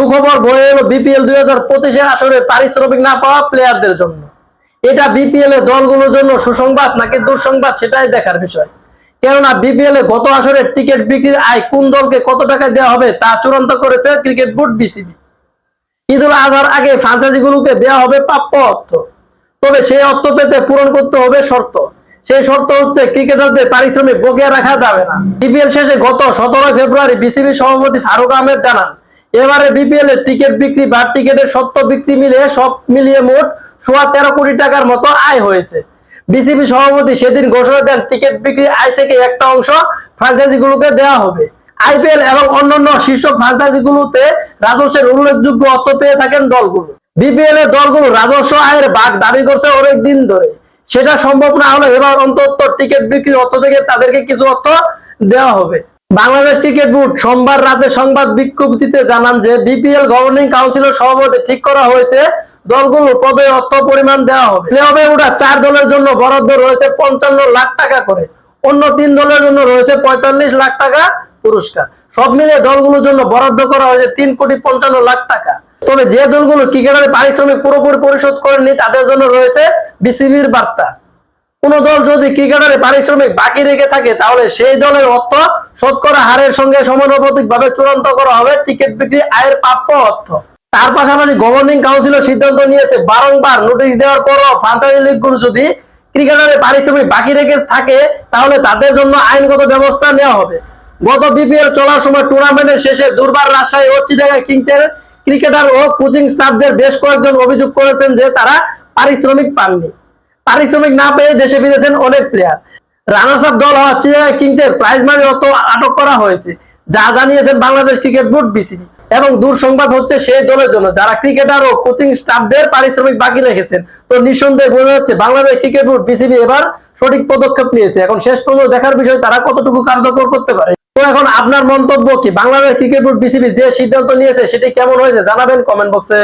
সুখবর বয়ে এলো বিপিএল দুই হাজার পঁচিশের আসরে পারিশ্রমিক না পাওয়া প্লেয়ারদের জন্য। এটা বিপিএল এর দলগুলোর জন্য সুসংবাদ নাকি দুঃসংবাদ সেটাই দেখার বিষয়। কেননা বিপিএল এ গত আসরের টিকিট বিক্রির আয় কোন দলকে কত টাকা দেওয়া হবে তা চূড়ান্ত করেছে ক্রিকেট বোর্ড বিসিবি ঈদুল আজহার আগে ফ্রাঞ্চাইজিগুলোকে দেওয়া হবে প্রাপ্য অর্থ। তবে সেই অর্থ পেতে পূরণ করতে হবে শর্ত। সেই শর্ত হচ্ছে ক্রিকেটারদের পারিশ্রমিক বকেয়া রাখা যাবে না। বিপিএল শেষে গত সতেরো ফেব্রুয়ারি বিসিবি সভাপতি ফারুক আহমেদ জানান এবারে বিপিএল এর টিকিট বিক্রি বা টিকিটের সত্য বিক্রি মিলিয়ে সব মিলিয়ে মোট সোয়া তেরো কোটি টাকার মতো আয় হয়েছে। বিসিবি সভাপতি সেদিন ঘোষণা দেন টিকিট বিক্রি আয় থেকে একটা অংশ ফ্র্যাঞ্চাইজিগুলোকে দেওয়া হবে। আইপিএল এবং অন্যান্য শীর্ষ ফ্র্যাঞ্চাইজিগুলোতে রাজস্বের উল্লেখযোগ্য অর্থ পেয়ে থাকেন দলগুলো। বিপিএল এর দলগুলো রাজস্ব আয়ের ভাগ দাবি করছে অনেক দিন ধরে। সেটা সম্ভব না হলে এবার অন্তত টিকিট বিক্রি অর্থ থেকে তাদেরকে কিছু অর্থ দেওয়া হবে। বাংলাদেশ ক্রিকেট বোর্ড সোমবার রাতে সংবাদ বিজ্ঞপ্তিতে জানান যে বিপিএল গভর্নিং কাউন্সিলের সভাপতি ঠিক করা হয়েছে, দলগুলো পদে অর্থ পরিমাণ দেওয়া হবে। প্লে অফে ওঠা চার দলের জন্য বরাদ্দ রয়েছে পঞ্চান্ন লাখ টাকা করে। অন্য তিন দলের জন্য রয়েছে পঁয়তাল্লিশ লাখ টাকা পুরস্কার। সব মিলে দলগুলোর জন্য বরাদ্দ করা হয়েছে তিন কোটি পঞ্চান্ন লাখ টাকা। তবে যে দলগুলো ক্রিকেটারের পারিশ্রমিক পুরোপুরি পরিশোধ করেনি তাদের জন্য রয়েছে বিসিবির বার্তা। কোন দল যদি ক্রিকেটারের পারিশ্রমিক বাকি রেখে থাকে, তাহলে সেই দলের অর্থ শতকরা হারের সঙ্গে সমানুপাতিক ভাবে চূড়ান্ত করা হবে টিকিট বিক্রি আয়ের প্রাপ্য অর্থ। তার পাশাপাশি গভর্নিং কাউন্সিলও সিদ্ধান্ত নিয়েছে, বারংবার নোটিশ দেওয়ার পরও ফ্রাঞ্চাইজি লিগগুলো যদি ক্রিকেটারের পারিশ্রমিক বাকি রেখে থাকে, তাহলে তাদের জন্য আইনগত ব্যবস্থা নেওয়া হবে। গত বিপিএল চলার সময় টুর্নামেন্টের শেষে দুর্বার রাজশাহী ও চিটাগা কিংসের ক্রিকেটার ও কোচিং স্টাফদের বেশ কয়েকজন অভিযোগ করেছেন যে তারা পারিশ্রমিক পাননি। পারিশ্রমিক না পেয়ে দেশে ফিরেছেন অনেক প্লেয়ার রানার্স আপ দল হওয়া চিটাগা কিংসের প্রাইজ মানি অত আটক করা হয়েছে। যা জানিয়েছেন বাংলাদেশ ক্রিকেট বোর্ড বিসিবি এবং দূর সংবাদ হচ্ছে সেই দলের জন্য। যারা ক্রিকেটার ও কোচিং স্টাফদের পারিশ্রমিক বাকি রেখেছেন, তো নিঃসন্দেহে বোঝা যাচ্ছে বাংলাদেশ ক্রিকেট বোর্ড বিসিবি এবার সঠিক পদক্ষেপ নিয়েছে। এখন শেষ পর্যন্ত দেখার বিষয় তারা কতটুকু কার্যকর করতে পারে। তো এখন আপনার মন্তব্য কি? বাংলাদেশ ক্রিকেট বোর্ড বিসিবি যে সিদ্ধান্ত নিয়েছে, সেটি কেমন হয়েছে? জানাবেন কমেন্ট বক্সে